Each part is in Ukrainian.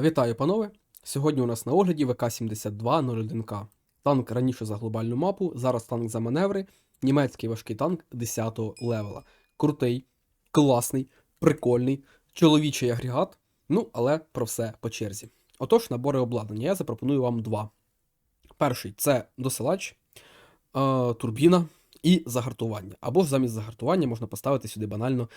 Вітаю, панове! Сьогодні у нас на огляді ВК-7201К. Танк раніше за глобальну мапу, зараз танк за маневри, німецький важкий танк 10 го левела. Крутий, класний, прикольний, чоловічий агрегат. Ну, але про все по черзі. Отож, набори обладнання. Я запропоную вам два. Перший це досилач, е, турбіна і загартування. Або ж замість загартування можна поставити сюди банально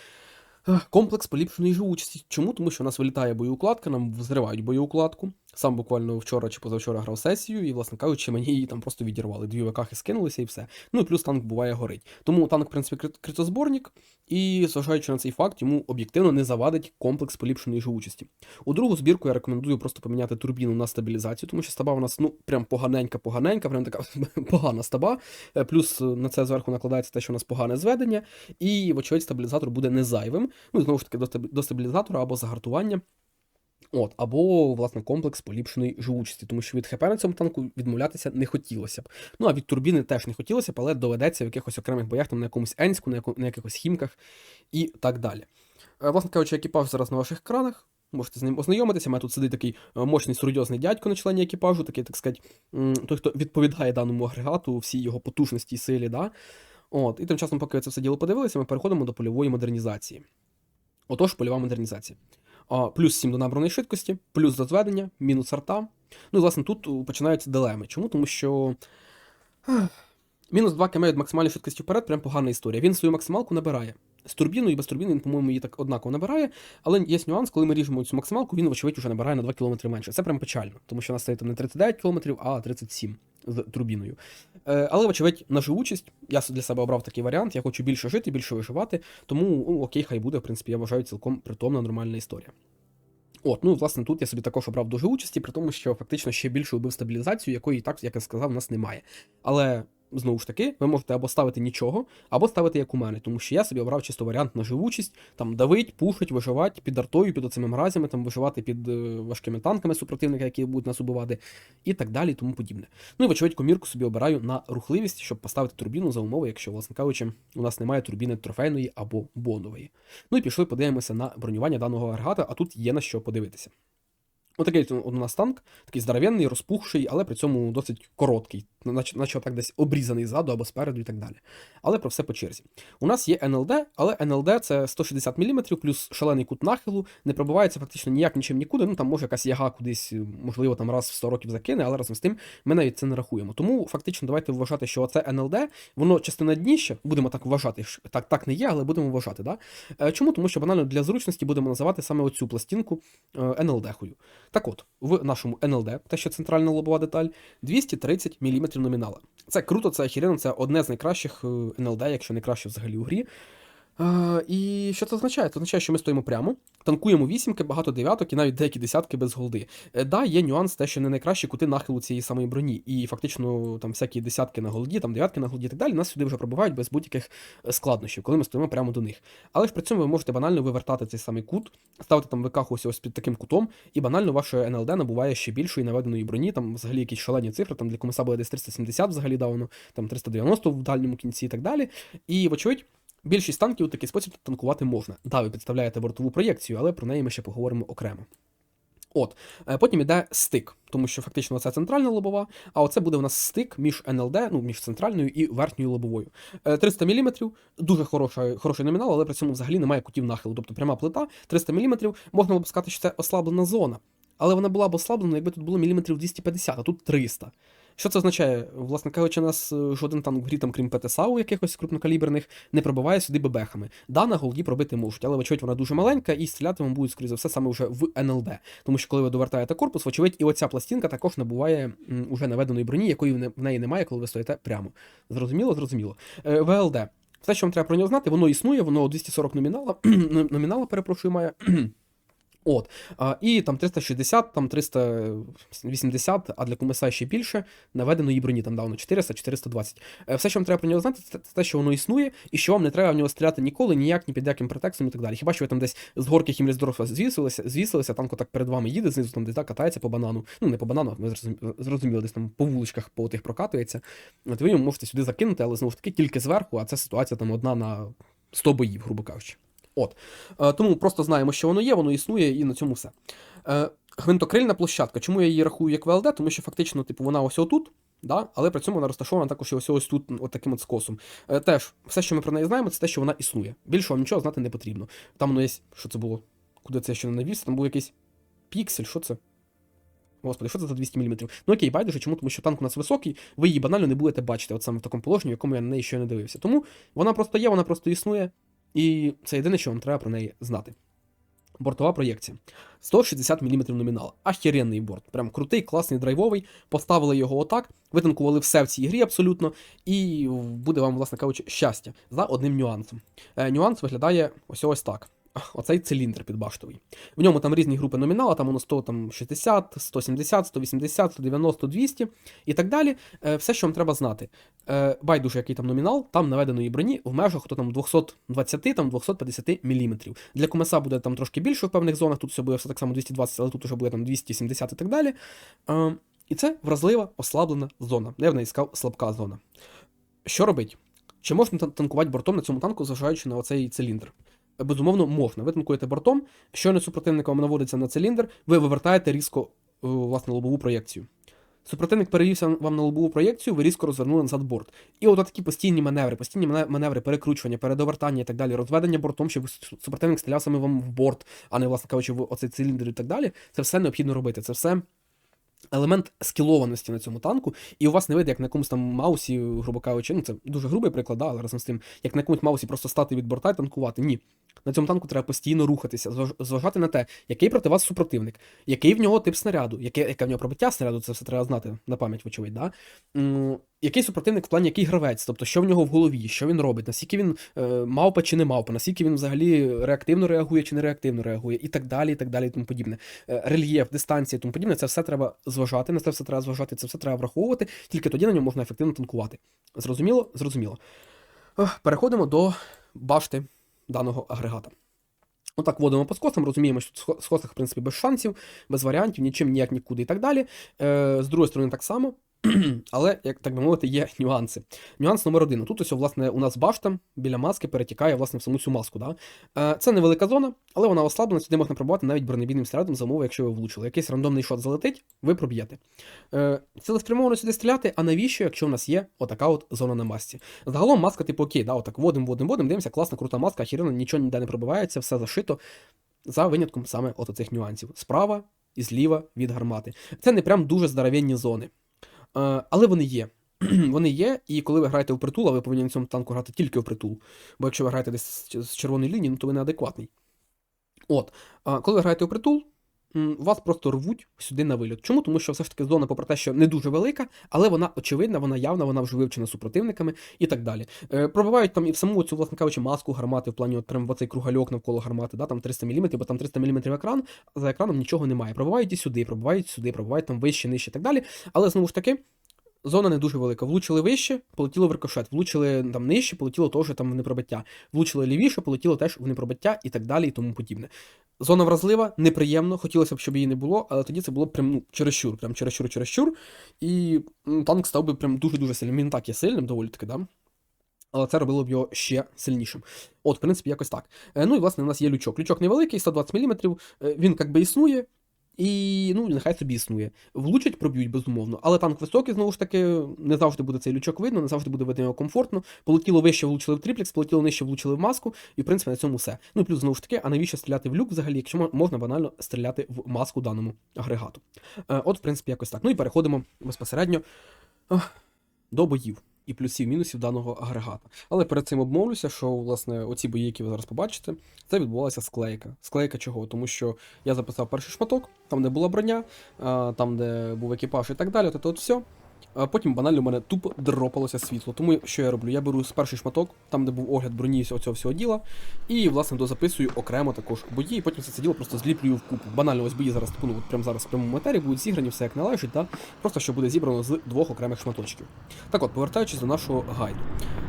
комплекс поліпшеної живучості. Чому? Тому що у нас вилітає боєукладка, нам взривають боєукладку. Сам буквально вчора чи позавчора грав сесію, і, власне кажучи, мені її там просто відірвали. Дві ВКхи скинулися і все. Ну і плюс танк буває горить. Тому танк, в принципі, крит- критозборник, і, зважаючи на цей факт, йому об'єктивно не завадить комплекс поліпшеної живучості. У другу збірку я рекомендую просто поміняти турбіну на стабілізацію, тому що стаба у нас ну прям поганенька-поганенька, прям така погана стаба. Е, Плюс на це зверху накладається те, що у нас погане зведення, і, вочевидь, стабілізатор буде не зайвим. Ну знову ж таки, до стабілізатора або загартування. От, або, власне, комплекс поліпшеної живучості, тому що від ХП на цьому танку відмовлятися не хотілося б. Ну а від турбіни теж не хотілося б, але доведеться в якихось окремих боях, там на якомусь Енську, на, яко, на якихось хімках і так далі. Е, Власне кажучи, екіпаж зараз на ваших екранах. Можете з ним ознайомитися. У мене тут сидить такий е, мощний серйозний дядько на члені екіпажу, такий, так сказати, той, хто відповідає даному агрегату, всій його потужності і силі. Да? От, і тим часом, поки це все діло подивилися, ми переходимо до польової модернізації. Отож, польова модернізація. Плюс 7 до набраної швидкості, плюс до зведення, мінус арта. Ну і власне тут починаються дилеми. Чому? Тому що. Мінус 2 км від максимальної швидкості вперед, прям погана історія. Він свою максималку набирає. З турбіною і без турбіни він, по-моєму, її так однаково набирає, але є нюанс, коли ми ріжемо цю максималку, він, вочевидь, вже набирає на 2 км менше. Це прям печально, тому що нас стоїть там не 39 км, а 37 з турбіною. Е, але, вочевидь, на живучість я для себе обрав такий варіант. Я хочу більше жити, більше виживати, тому ну, окей, хай буде, в принципі, я вважаю цілком притомна нормальна історія. От, ну власне тут я собі також обрав дуже участі, при тому, що фактично ще більше убив стабілізацію, якої так, як я сказав, у нас немає. Але знову ж таки, ви можете або ставити нічого, або ставити як у мене, тому що я собі обрав чисто варіант на живучість, там давить, пушить, виживати під артою, під оцими мразями, там виживати під е, важкими танками супротивника, які будуть нас убивати, і так далі, і тому подібне. Ну і вочевидь, комірку собі обираю на рухливість, щоб поставити турбіну за умови, якщо, власне кажучи, у нас немає турбіни трофейної або бонової. Ну і пішли, подивимося на бронювання даного агрегата, а тут є на що подивитися. Отакий у нас танк, такий здоровенний, розпухший, але при цьому досить короткий, наче, наче так десь обрізаний ззаду або спереду і так далі. Але про все по черзі. У нас є НЛД, але НЛД це 160 мм плюс шалений кут нахилу, не пробивається фактично ніяк нічим нікуди. Ну там може якась яга кудись, можливо, там раз в 100 років закине, але разом з тим ми навіть це не рахуємо. Тому фактично давайте вважати, що це НЛД, воно частина дніще, будемо так вважати, так, так не є, але будемо вважати. Да? Е, Чому? Тому що банально для зручності будемо називати саме оцю пластинку е, НЛД-хою. Так от, в нашому НЛД, те, що центральна лобова деталь, 230 мм номінала. Це круто, це охеренно, це одне з найкращих е, НЛД, якщо не краще взагалі у грі. Е, і що це означає? Це означає, що ми стоїмо прямо, танкуємо вісімки, багато дев'яток і навіть деякі десятки без голди. Е, да, є нюанс, те, що не найкращі кути нахилу цієї самої броні. І фактично там всякі десятки на голді, там дев'ятки на голді і так далі, нас сюди вже пробивають без будь-яких е, складнощів, коли ми стоїмо прямо до них. Але ж при цьому ви можете банально вивертати цей самий кут, ставити там ВК ось ось під таким кутом, і банально ваше НЛД набуває ще більшої наведеної броні, там взагалі якісь шалені цифри, там для комиса буде десь 370 взагалі давно, там 390 в дальньому кінці і так далі. І, вочевидь, Більшість танків у такий спосіб танкувати можна. Да, ви підставляєте бортову проєкцію, але про неї ми ще поговоримо окремо. От, е, потім іде стик, тому що фактично це центральна лобова, а оце буде у нас стик між НЛД, ну між центральною і верхньою лобовою. Е, 300 мм, дуже хороша, хороший номінал, але при цьому взагалі немає кутів нахилу. Тобто пряма плита, 300 мм, можна було б сказати, що це ослаблена зона. Але вона була б ослаблена, якби тут було міліметрів 250, а тут 300. Що це означає? Власне кажучи, нас е, жоден танк в грі, там, крім ПТСАУ якихось крупнокаліберних, не пробиває сюди бебехами. Да, на голді пробити можуть, але вочевидь вона дуже маленька і стріляти вам будуть, скоріше за все, саме вже в НЛД. Тому що коли ви довертаєте корпус, вочевидь, і оця пластинка також набуває уже наведеної броні, якої в неї немає, коли ви стоїте прямо. Зрозуміло, зрозуміло. Е, ВЛД. Все, що вам треба про нього знати, воно існує, воно 240 номінала, номінала, перепрошую, має. От. А, і там 360, там 380, а для комиса ще більше наведеної броні, там давно 400, 420. Е, Все, що вам треба про нього знати, це те, що воно існує, і що вам не треба в нього стріляти ніколи, ніяк, ні під яким претекстом і так далі. Хіба що ви там десь з горки Хімлісдорфа звісилися, звісилися, танко так перед вами їде, знизу там десь так катається по банану. Ну, не по банану, ви зрозуміли, десь там по вуличках по тих прокатується. От ви його можете сюди закинути, але знову ж таки тільки зверху, а це ситуація там одна на 100 боїв, грубо кажучи. От. Е, тому просто знаємо, що воно є, воно існує, і на цьому все. Е, Гвинтокрильна площадка. Чому я її рахую як ВЛД? Тому що фактично, типу, вона ось отут, да? але при цьому вона розташована також і ось ось тут, от таким от скосом. Е, теж, все, що ми про неї знаємо, це те, що вона існує. Більше вам нічого знати не потрібно. Там воно є. Що це було? Куди це я ще не навіз? Там був якийсь піксель, що це? Господи, що це за 200 мм? Ну окей, байдуже, чому? Тому що танк у нас високий, ви її банально не будете бачити, от саме в такому положенні, в якому я на неї ще не дивився. Тому вона просто є, вона просто існує, і це єдине, що вам треба про неї знати. Бортова проєкція. 160 мм номінал. Ахіренний борт. Прям крутий, класний, драйвовий. Поставили його отак, витанкували все в цій грі абсолютно, і буде вам, власне кажучи, щастя за одним нюансом. Е, нюанс виглядає ось ось так. Оцей циліндр підбаштовий. В ньому там різні групи номінала, там воно 160, 170, 180, 190, 200 і так далі. Е, Все, що вам треба знати. Е, Байдуже, який там номінал, там наведеної броні в межах хто там 220 там 250 мм. Для комеса буде там трошки більше в певних зонах, тут все буде все так само 220, але тут вже буде там 270 і так далі. Е, І це вразлива, ослаблена зона. Я в неї сказав слабка зона. Що робить? Чи можна танкувати бортом на цьому танку, зважаючи на оцей циліндр? Безумовно, можна. Ви танкуєте бортом, щойно супротивник вам наводиться на циліндр, ви вивертаєте різко е, власне лобову проєкцію. Супротивник перевівся вам на лобову проєкцію, ви різко розвернули назад борт. І от такі постійні маневри, постійні маневри, перекручування, передовертання і так далі, розведення бортом, щоб супротивник стріляв саме вам в борт, а не, власне кажучи, в оцей циліндр і так далі. Це все необхідно робити. Це все елемент скілованості на цьому танку, і у вас не вийде, як на якомусь там маусі, грубо кажучи, ну це дуже грубий приклад, да, але разом з тим, як на якомусь маусі просто стати від борта і танкувати. Ні. На цьому танку треба постійно рухатися, зваж- зважати на те, який проти вас супротивник, який в нього тип снаряду, яке, яке в нього пробиття снаряду, це все треба знати на пам'ять, вочевидь, да? Який супротивник в плані який гравець, тобто що в нього в голові, що він робить, наскільки він е, мавпа чи не мавпа, наскільки він взагалі реактивно реагує чи не реактивно реагує, і так далі, і так далі, і тому подібне. Е, рельєф, дистанція, і тому подібне, це все треба зважати, на це все треба зважати, це все треба враховувати, тільки тоді на ньому можна ефективно танкувати. Зрозуміло? Зрозуміло. Ех, Переходимо до башти даного агрегата. Отак водимо по скосам, розуміємо, що в скосах, в принципі, без шансів, без варіантів, нічим ніяк нікуди і так далі. Е, з другої сторони, так само. Але, як так би мовити, є нюанси. Нюанс номер один. Тут ось, власне, у нас башта біля маски перетікає власне в саму цю маску. Да? Е, це невелика зона, але вона ослаблена, сюди можна пробувати навіть бронебійним снарядом за умови, якщо ви влучили. Якийсь рандомний шот залетить, ви проб'єте. Е, цілеспрямовано сюди стріляти, а навіщо, якщо в нас є отака от зона на масці? Загалом маска, типу, окей, да, отак водим, водим, водим, дивимося, класна, крута маска, хірена, нічого ніде не пробивається, все зашито. За винятком саме от цих нюансів. Справа і зліва від гармати. Це не прям дуже здоровенні зони. Е, але вони є. вони є, і коли ви граєте в притул, а ви повинні на цьому танку грати тільки в притул. Бо якщо ви граєте десь з- червоної лінії, ну то ви неадекватний. От, коли ви граєте в притул, вас просто рвуть сюди на виліт. Чому? Тому що все ж таки зона, попри те, що не дуже велика, але вона очевидна, вона явна, вона вже вивчена супротивниками і так далі. Е, пробивають там і в саму цю, власне кажучи, маску гармати в плані от в кругальок навколо гармати, да, там 300 мм, бо там 300 мм екран, за екраном нічого немає. Пробивають і сюди, пробивають сюди, пробивають там вище, нижче і так далі. Але знову ж таки. Зона не дуже велика. Влучили вище, полетіло в рикошет. Влучили там нижче, полетіло теж там в непробиття. Влучили лівіше, полетіло теж в непробиття і так далі, і тому подібне. Зона вразлива, неприємно, хотілося б, щоб її не було, але тоді це було прям ну, чересчур, прям чересчур, чересчур. І танк став би прям дуже-дуже сильним. Він так є сильним, доволі таки, да? Але це робило б його ще сильнішим. От, в принципі, якось так. Е, ну і власне у нас є лючок. Лючок невеликий, 120 мм, він як би існує. І ну, нехай собі існує. Влучать, проб'ють, безумовно. Але танк високий, знову ж таки, не завжди буде цей лючок видно, не завжди буде видно його комфортно. Полетіло вище, влучили в триплекс, полетіло нижче, влучили в маску, і в принципі на цьому все. Ну плюс знову ж таки, а навіщо стріляти в люк взагалі, якщо можна банально стріляти в маску даному агрегату. Е, от, в принципі, якось так. Ну і переходимо безпосередньо до боїв. І плюсів мінусів даного агрегата. Але перед цим обмовлюся, що власне оці бої, які ви зараз побачите, це відбувалася склейка. Склейка чого? Тому що я записав перший шматок, там де була броня, там де був екіпаж і так далі, от тут все. А потім банально в мене тупо дропалося світло. Тому що я роблю? Я беру перший шматок, там де був огляд броні і всього діла, і власне дозаписую окремо також бої, і потім все це діло просто зліплюю в купу. Банально ось бої зараз типу, ну, от прямо зараз в прямому матері будуть зіграні, все як належить, да? просто що буде зібрано з двох окремих шматочків. Так от, повертаючись до нашого гайду.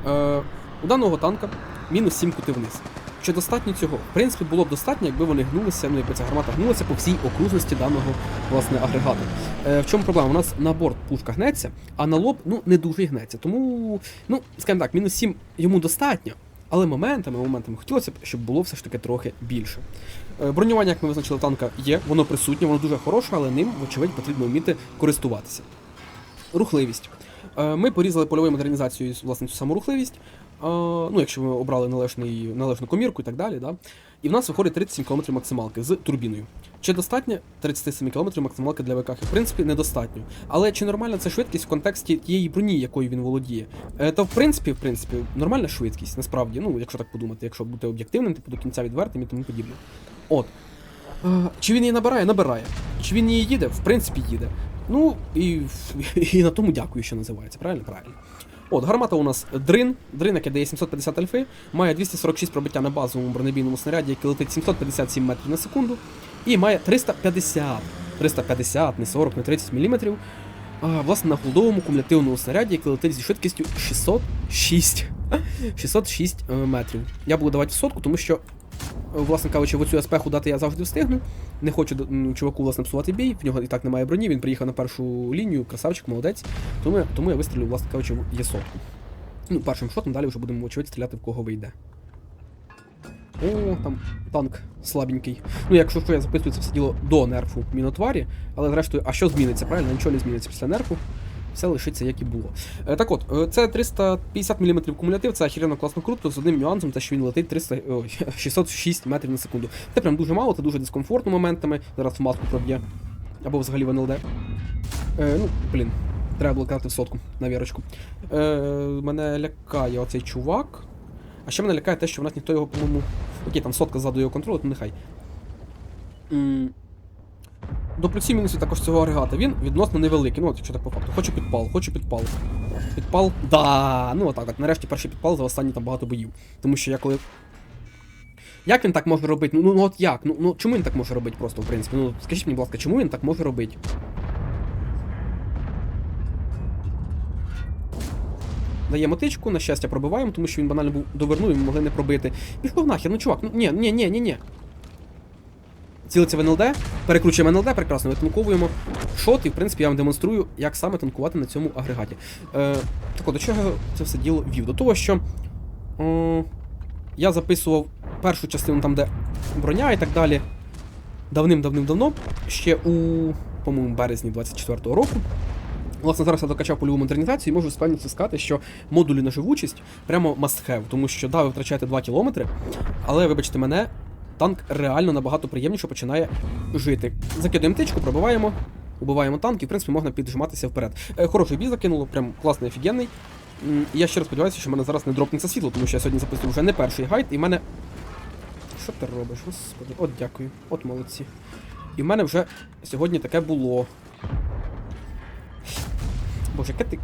Е, у даного танка мінус 7 кути вниз. Чи достатньо цього? В принципі, було б достатньо, якби вони гнулися, ну якби ця гармата гнулася по всій окружності даного власне агрегату. Е, в чому проблема? У нас на борт пушка гнеться, а на лоб ну не дуже гнеться. Тому, ну, скажімо так, мінус 7 йому достатньо, але моментами, моментами хотілося б, щоб було все ж таки трохи більше. Е, Бронювання, як ми визначили, танка є, воно присутнє, воно дуже хороше, але ним, вочевидь, потрібно вміти користуватися. Рухливість. Е, Ми порізали польовою модернізацією власне цю саму рухливість. Ну, якщо ми обрали належний, належну комірку і так далі, да? і в нас виходить 37 км максималки з турбіною. Чи достатньо 37 км максималки для ВК? В принципі, недостатньо. Але чи нормальна це швидкість в контексті тієї броні, якою він володіє? Е, Та в принципі, в принципі, нормальна швидкість, насправді, ну, якщо так подумати, якщо бути об'єктивним, типу до кінця відвертим і тому подібне. От. Е, Чи він її набирає? Набирає. Чи він її їде? В принципі, їде. Ну, і, і на тому дякую, що називається, правильно? Правильно. От, гармата у нас дрин, дрин, який дає 750 альфи, має 246 пробиття на базовому бронебійному снаряді, який летить 757 метрів на секунду, і має 350, 350, не 40, не 30 мм, а, власне, на холодовому кумулятивному снаряді, який летить зі швидкістю 606, 606 е, метрів. Я буду давати в сотку, тому що, власне кажучи, в оцю аспеху дати я завжди встигну. Не хочу чуваку власне псувати бій, в нього і так немає броні, він приїхав на першу лінію, красавчик, молодець. Тому, тому я вистрілю, власне кажучи, в є сотку. Ну, першим шотом далі вже будемо, очевидь, стріляти в кого вийде. О, там танк слабенький. Ну, якщо що я записую це все діло до нерфу мінотварі, але зрештою, а що зміниться, правильно? Нічого не зміниться після нерфу. Все лишиться як і було. Е, так от, е, це 350 мм кумулятив, це охеренно класно круто, з одним нюансом, те, що він летить 300, ой, 606 метрів на секунду. Це прям дуже мало, це дуже дискомфортно моментами. Зараз в маску проб'є. Або взагалі в НЛД. Е, ну, блін, треба було казати в сотку на вірочку. Е, мене лякає оцей чувак. А ще мене лякає те, що в нас ніхто його, по-моєму. Окей, там сотка ззаду його контролю, то нехай. До плюсів мінусів також цього агрегата. Він відносно невеликий. Ну, от якщо так по факту. Хочу підпал, хочу підпал. Підпал. Да! Ну отак от. Нарешті перший підпал за останні там багато боїв. Тому що я коли. Як він так може робити? Ну, ну, ну от як? Ну, ну чому він так може робити просто, в принципі? Ну, скажіть мені, будь ласка, чому він так може робити? Даємо тичку, на щастя, пробиваємо, тому що він банально був довернув і ми могли не пробити. Пішов нахер, ну чувак, ну ні, ні, ні, ні, ні. Цілиться в НЛД, перекручуємо НЛД, прекрасно витанковуємо шот, і в принципі я вам демонструю, як саме танкувати на цьому агрегаті. Е, так от, до чого це все діло вів? До того, що е, я записував першу частину там, де броня і так далі. Давним-давним-давно, ще у, по-моєму, березні 24-го року. Власне, зараз я докачав польову модернізацію і можу з сказати, що модулі на живучість прямо must have, тому що да, ви втрачаєте 2 кілометри, але вибачте мене, танк реально набагато приємніше починає жити. Закидаємо тичку, пробиваємо, убиваємо танк, і в принципі можна піджиматися вперед. Е, хороший бій закинуло, прям класний, офігенний. Я ще раз сподіваюся, що в мене зараз не дропнеться світло, тому що я сьогодні записую вже не перший гайд, і в мене. Що ти робиш, господи? От дякую, от молодці. І в мене вже сьогодні таке було. Боже, яке ти.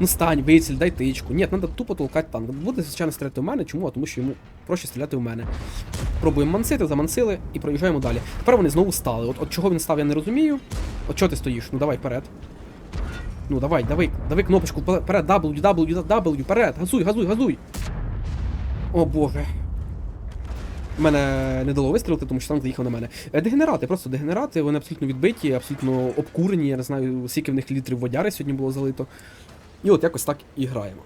Ну стань, виціль, дай тичку. Ні, треба тупо толкати танк. Буде, звичайно, стріляти в мене. Чому? Тому що йому проще стріляти в мене. Пробуємо мансити, замансили і проїжджаємо далі. Тепер вони знову стали. От, от чого він став, я не розумію. От чого ти стоїш? Ну давай вперед. Ну давай, давай, давай кнопочку вперед, W, W, W, вперед, газуй, газуй, газуй. О боже. Мене не дало вистрілити, тому що танк заїхав на мене. Е, Дегенерати, просто дегенерати, вони абсолютно відбиті, абсолютно обкурені. Я не знаю, скільки в них літрів водяри сьогодні було залито. І от якось так і граємо.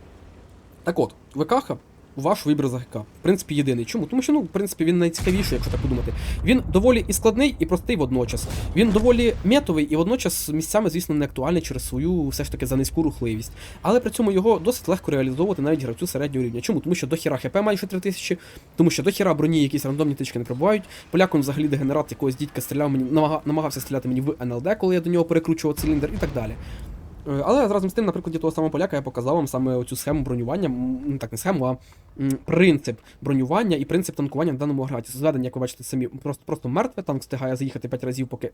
Так от, ВКХ, ваш вибір за ГК. В принципі, єдиний. Чому? Тому що, ну, в принципі, він найцікавіший, якщо так подумати. Він доволі і складний, і простий водночас. Він доволі метовий і водночас місцями, звісно, не актуальний через свою все ж таки за рухливість. Але при цьому його досить легко реалізовувати навіть гравцю середнього рівня. Чому? Тому що до хіра ХП майже 3000, тому що до хіра броні якісь рандомні тички не пробувають. Поляком взагалі дегенерат якогось дідька стріляв мені, намагався стріляти мені в НЛД, коли я до нього перекручував циліндр і так далі. Е, Але разом з тим, на прикладі того самого поляка, я показав вам саме оцю схему бронювання, ну так не схему, а принцип бронювання і принцип танкування в даному агрегаті. Зведення, як ви бачите, самі просто, просто мертве, танк встигає заїхати 5 разів, поки.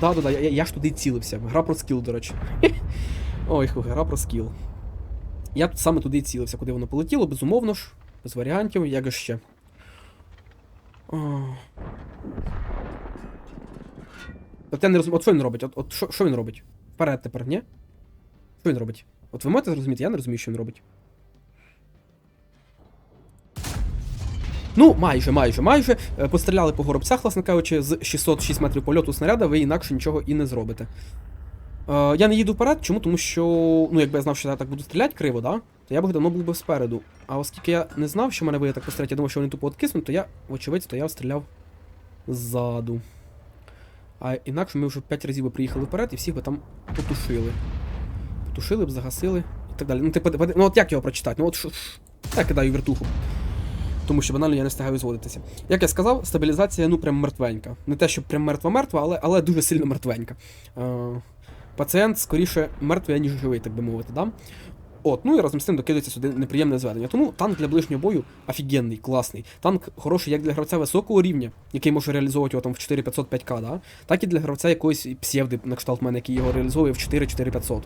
Да, да, да, я, я ж туди цілився. Гра про скіл, до речі. Ой, гра про скіл. Я тут саме туди цілився, куди воно полетіло, безумовно ж, без варіантів, як же ще. От я не розумію, от що він робить? От, от що, що він робить? Вперед тепер, ні? Що він робить? От ви можете зрозуміти, я не розумію, що він робить. Ну, майже, майже, майже. Е, Постріляли по горобцях, власне кажучи, з 606 метрів польоту снаряда, ви інакше нічого і не зробите. Е, я не їду вперед, чому? Тому що, ну, якби я знав, що я так буду стріляти криво, да? то я б давно був би спереду. А оскільки я не знав, що мене буде так постріляти, я думав, що вони тупо откиснуть, то я, вочевидь, стояв, стріляв ззаду. А інакше ми вже 5 разів би приїхали вперед і всіх би там потушили. Потушили б, загасили і так далі. Ну, ти поди- ну от як його прочитати? Ну от що- Я кидаю вертуху. Тому що банально я не встигаю зводитися. Як я сказав, стабілізація ну прям мертвенька. Не те, що прям мертва-мертва, але, але дуже сильно мертвенька. Е, пацієнт скоріше мертвий, ніж живий, так би мовити. Да? От, ну і разом з тим докидається сюди неприємне зведення. Тому танк для ближнього бою офігенний, класний. Танк хороший як для гравця високого рівня, який може реалізовувати його там в 4500 5К, да? так і для гравця якоїсь псевди на кшталт мене, який його реалізовує в 4-4500.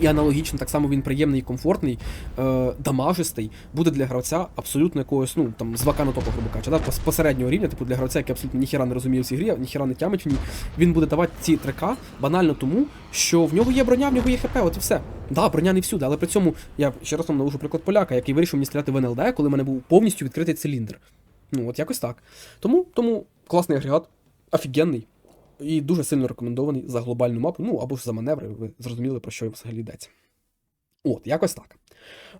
І аналогічно, так само він приємний і комфортний, е, дамажистий, буде для гравця абсолютно якогось, ну там, звака на топа, грубо кажучи, да? посереднього рівня, типу для гравця, який абсолютно ніхіра не розуміє в цій грі, ніхіра не тямить в ній, він буде давати ці 3К банально тому, що в нього є броня, в нього є ХП, от і все. Да, броня не всюди, але при цьому я ще раз вам навожу приклад поляка, який вирішив мені стріляти в НЛД, коли в мене був повністю відкритий циліндр. Ну, от якось так. Тому, тому класний агрегат, офігенний. І дуже сильно рекомендований за глобальну мапу, ну або ж за маневри, ви зрозуміли, про що взагалі йдеться. От, якось так.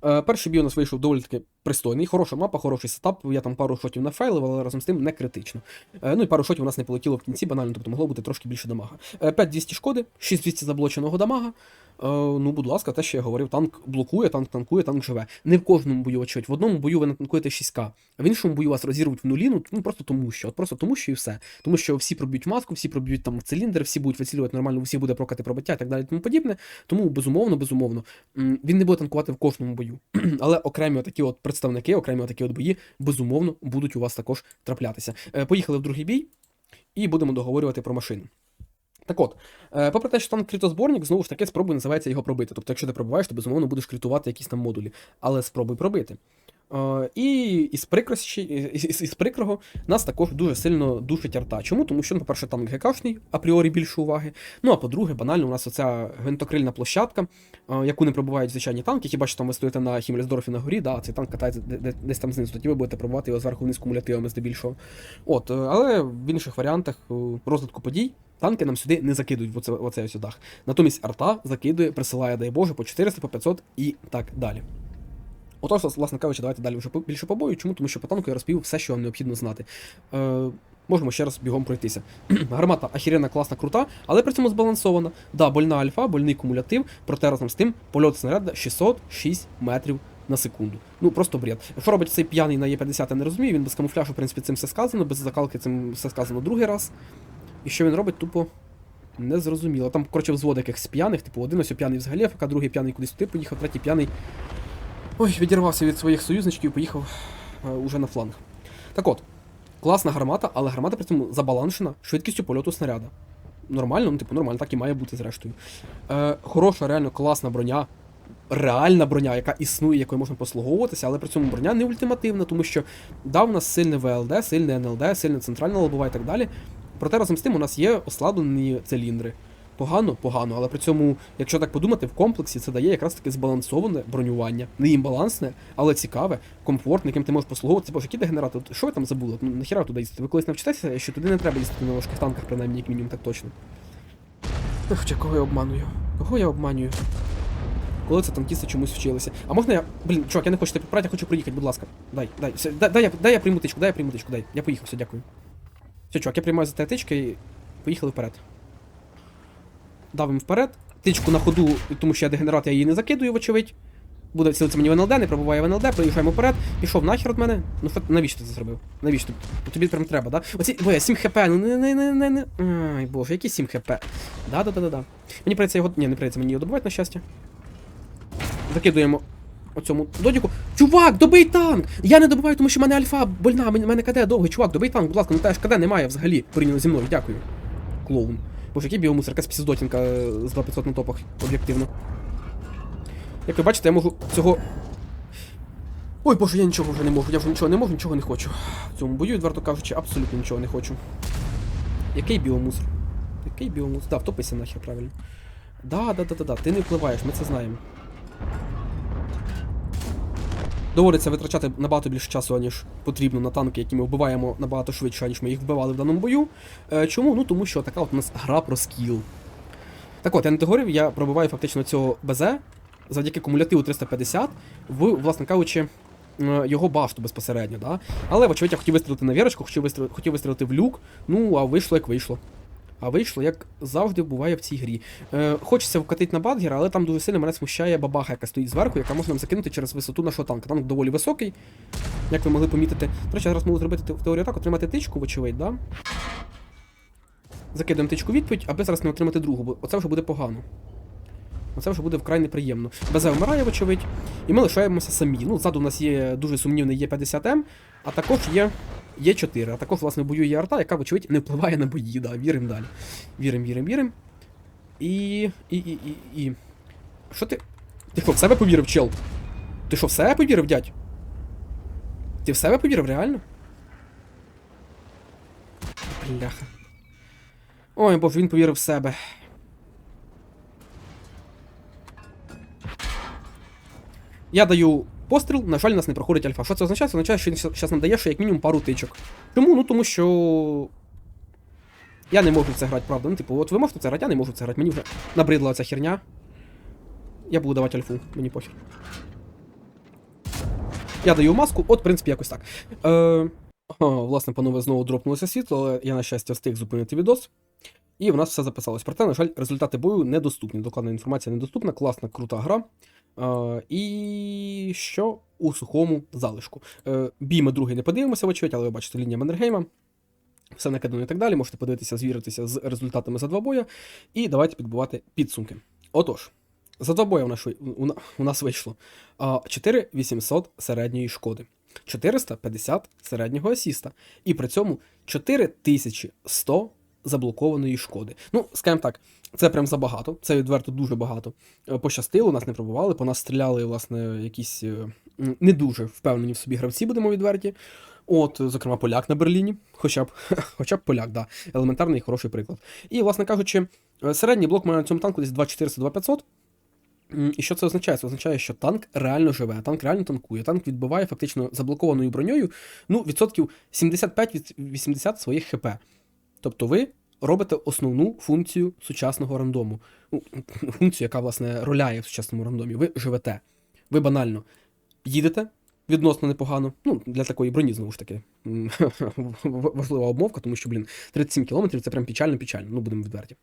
Е, перший бій у нас вийшов доволі таки пристойний. Хороша мапа, хороший сетап. Я там пару шотів нафейлив, але разом з тим не критично. Е, ну і пару шотів у нас не полетіло в кінці, банально, тобто могло бути трошки більше дамага. Е, 5200 шкоди, 6200 заблоченого дамага. Е, ну, будь ласка, те, що я говорив, танк блокує, танк танкує, танк живе. Не в кожному бою, очевидь. В одному бою ви натанкуєте 6К, а в іншому бою вас розірвуть в нулі, ну, ну просто тому що. От просто тому, що і все. Тому що всі проб'ють маску, всі проб'ють там циліндр, всі будуть вицілювати нормально, всі буде прокати пробиття і так далі, тому подібне. Тому безумовно, безумовно, він не буде танкувати в кожному бою. Але окремі такі от представники, окремі такі от бої, безумовно, будуть у вас також траплятися. Е, Поїхали в другий бій і будемо договорювати про машину. Так от, е, попри те, що там критозборник, знову ж таки, спробуй називається його пробити. Тобто, якщо ти пробуваєш, то безумовно будеш критувати якісь там модулі. Але спробуй пробити. Е, і із, прикрощі, із, із, прикрого нас також дуже сильно душить арта. Чому? Тому що, ну, по-перше, танк ГКшний, апріорі більше уваги. Ну а по-друге, банально, у нас оця гвинтокрильна площадка, е, яку не пробувають звичайні танки. Хіба що там ви стоїте на Хімельсдорфі на горі, да, а цей танк катається де- де- десь там знизу, тоді ви будете пробувати його зверху вниз кумулятивами здебільшого. От, е, але в інших варіантах розвитку подій. Танки нам сюди не закидують в оце, в оцей ось. Натомість арта закидує, присилає, дай Боже, по 400, по 500 і так далі. Отож, власне кажучи, давайте далі вже більше по бою. Чому? Тому що по танку я розповів все, що вам необхідно знати. Е, можемо ще раз бігом пройтися. Гармата ахірена, класна, крута, але при цьому збалансована. Да, больна альфа, больний кумулятив, проте разом з тим польот снаряда 606 метрів на секунду. Ну просто бред. Що робить цей п'яний на Е50, я не розумію. Він без камуфляжу, в принципі, цим все сказано, без закалки цим все сказано другий раз. І що він робить, тупо не зрозуміло. Там, коротше, взвод якихось п'яних, типу, один ось п'яний взагалі, АФК, другий п'яний кудись туди поїхав, третій п'яний. Ой, відірвався від своїх союзничків і поїхав е, уже на фланг. Так от, класна гармата, але гармата при цьому забаланшена швидкістю польоту снаряда. Нормально, ну, типу, нормально, так і має бути зрештою. Е, хороша, реально класна броня. Реальна броня, яка існує, якою можна послуговуватися, але при цьому броня не ультимативна, тому що да, у нас сильне ВЛД, сильне НЛД, сильне центральна лобова і так далі. Проте разом з тим у нас є ослаблені циліндри. Погано, погано, але при цьому, якщо так подумати, в комплексі це дає якраз таке збалансоване бронювання. Не імбалансне, але цікаве, комфортне, яким ти можеш послуговуватися. Боже, які дегенерати? Що ви там забули? Ну нахіра туди їздити? Ви колись навчитеся, що туди не треба їздити на важких танках, принаймні, як мінімум, так точно. Хоча кого я обманюю? Кого я обманюю? Коли це танкісти чомусь вчилися. А можна я. Блін, чувак, я не хочу тебе підправити, я хочу приїхати, будь ласка. Дай, дай, все, дай, дай, я, дай я прийму тичку, дай я прийму тичку, дай. Я поїхав, все, дякую. Все, чувак, я приймаю за те тички і поїхали вперед. Дав їм вперед. Тичку на ходу, тому що я дегенерат, я її не закидую, вочевидь. Буде цілитися мені в НЛД, не пробуває в НЛД, приїжджаємо вперед, пішов нахер від мене. Ну що, навіщо ти це зробив? Навіщо? Ну, Тобі прям треба, да? Оці, бо я 7 хп, ну не не не не не. Ай, боже, які 7 хп. Да, да, да, да, да. Мені прийдеться його. Ні, не прийдеться мені його добувати, на щастя. Закидуємо оцьому додіку. Чувак, добий танк! Я не добиваю, тому що в мене альфа больна, в мене КД довгий. Чувак, добий танк, будь ласка, ну теж КД немає взагалі порівняно зі мною, дякую. Клоун. Боже, який біомусор, якась піздотінка е, з 2500 на топах, об'єктивно. Як ви бачите, я можу цього. Ой, боже, я нічого вже не можу, я вже нічого не можу, нічого не хочу. В цьому бою, відверто кажучи, абсолютно нічого не хочу. Який біомусор? Який біомусор? Да, втопися нахер, правильно. Да, да, да, да, да, ти не впливаєш, ми це знаємо. Доводиться витрачати набагато більше часу, ніж потрібно на танки, які ми вбиваємо набагато швидше, ніж ми їх вбивали в даному бою. Е, чому? Ну тому що така от у нас гра про скіл. Так от, я не договорив, я пробиваю фактично цього БЗ завдяки кумулятиву 350 в, власне кажучи, е, його башту безпосередньо. Да? Але, вочевидь, я хотів вистрілити на вірочку, хотів вистрілити, хотів вистрілити в люк, ну, а вийшло як вийшло. А вийшло, як завжди буває в цій грі. Е, хочеться вкатити на Бадгера, але там дуже сильно мене смущає бабаха, яка стоїть зверху, яка можна нам закинути через висоту нашого танка. Танк доволі високий, як ви могли помітити. До речі, зараз можу зробити теорію так, отримати тичку, вочевидь, да? Закидуємо тичку відповідь, аби зараз не отримати другу, бо оце вже буде погано. Оце вже буде вкрай неприємно. Безе вмирає, вочевидь, і ми лишаємося самі. Ну, ззаду у нас є дуже сумнівний Є50М, а також є Є4. А також, власне, бою є арта, яка, вочевидь, не впливає на бої. Да, віримо далі. Віримо, віримо, віримо. І. І. І. І. і. Що ти. Ти що, в себе повірив, чел? Ти що, в себе повірив, дядь? Ти в себе повірив, реально? Бляха. Ой, боже, він повірив в себе. Я даю постріл, на жаль, нас не проходить альфа. Що це означає? Це означає, що він зараз нам дає ще як мінімум пару тичок. Чому? Ну тому що. Я не можу в це грати, правда. Ну, типу, от ви можете це грати, я не можу це грати. Мені вже набридла ця херня. Я буду давати альфу, мені похер. Я даю маску, от, в принципі, якось так. Е, о, власне, панове, знову дропнулося світло, але я, на щастя, встиг зупинити відос. І в нас все записалось. Проте, на жаль, результати бою недоступні. Докладна інформація недоступна, класна, крута гра. І що у сухому залишку. Е, бій ми другий не подивимося, вочевидь, але ви бачите лінія Маннергейма. Все накидано і так далі. Можете подивитися, звіритися з результатами за два боя. І давайте підбивати підсумки. Отож, за два боя у нас, у, нас вийшло 4800 середньої шкоди, 450 середнього асіста, і при цьому 4100 заблокованої шкоди. Ну, скажімо так, це прям забагато, це відверто дуже багато. Е, Пощастило, нас не пробували, по нас стріляли, власне, якісь е, не дуже впевнені в собі гравці, будемо відверті. От, зокрема, поляк на Берліні, хоча б, хоча б поляк, да. Елементарний хороший приклад. І, власне кажучи, е, середній блок має на цьому танку десь 2400-2500. І що це означає? Це означає, що танк реально живе, танк реально танкує. Танк відбиває фактично заблокованою броньою ну, відсотків 75-80 своїх ХП. Тобто ви робите основну функцію сучасного рандому. Ну, функцію, яка, власне, роляє в сучасному рандомі. Ви живете. Ви банально їдете відносно непогано. Ну, для такої броні, знову ж таки, важлива обмовка, тому що, блін, 37 кілометрів це прям печально-печально, ну будемо відверті.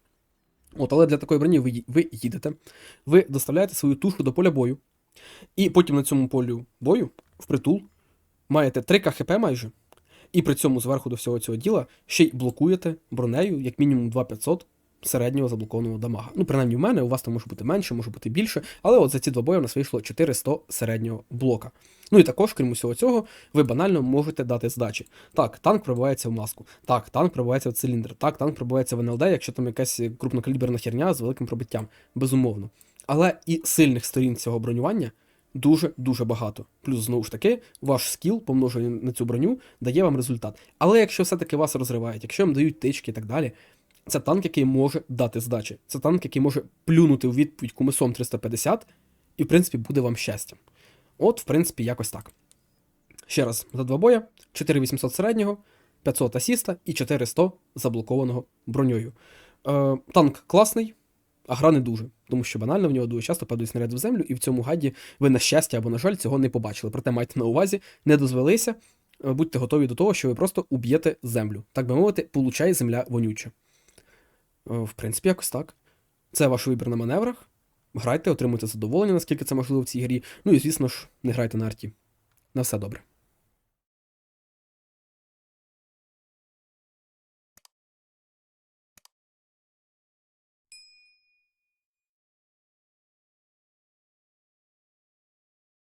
От, але для такої броні ви, ви їдете, ви доставляєте свою тушу до поля бою, і потім на цьому полю бою, впритул, маєте 3 КХП майже, і при цьому зверху до всього цього діла ще й блокуєте бронею як мінімум 2500 середнього заблокованого дамага. Ну, принаймні в мене, у вас там може бути менше, може бути більше, але от за ці два бої у нас вийшло 400 середнього блока. Ну і також, крім усього цього, ви банально можете дати здачі. Так, танк пробивається в маску. Так, танк пробивається в циліндр. Так, танк пробивається в НЛД, якщо там якась крупнокаліберна херня з великим пробиттям. Безумовно. Але і сильних сторін цього бронювання дуже-дуже багато. Плюс, знову ж таки, ваш скіл, помножений на цю броню, дає вам результат. Але якщо все-таки вас розривають, якщо вам дають тички і так далі, це танк, який може дати здачі. Це танк, який може плюнути у відповідь кумисом 350, і, в принципі, буде вам щастям. От, в принципі, якось так. Ще раз, за два боя: 4800 середнього, 500 асіста і 400 заблокованого броньою. Е, танк класний, а гра не дуже, тому що банально в нього дуже часто падають снаряди в землю, і в цьому гаді ви, на щастя або на жаль, цього не побачили. Проте майте на увазі, не дозвелися, е, будьте готові до того, що ви просто уб'єте землю. Так би мовити, получай земля вонюча. Е, В принципі, якось так. Це ваш вибір на маневрах. Грайте, отримуйте задоволення, наскільки це можливо в цій грі. Ну і звісно ж, не грайте на арті. На все добре.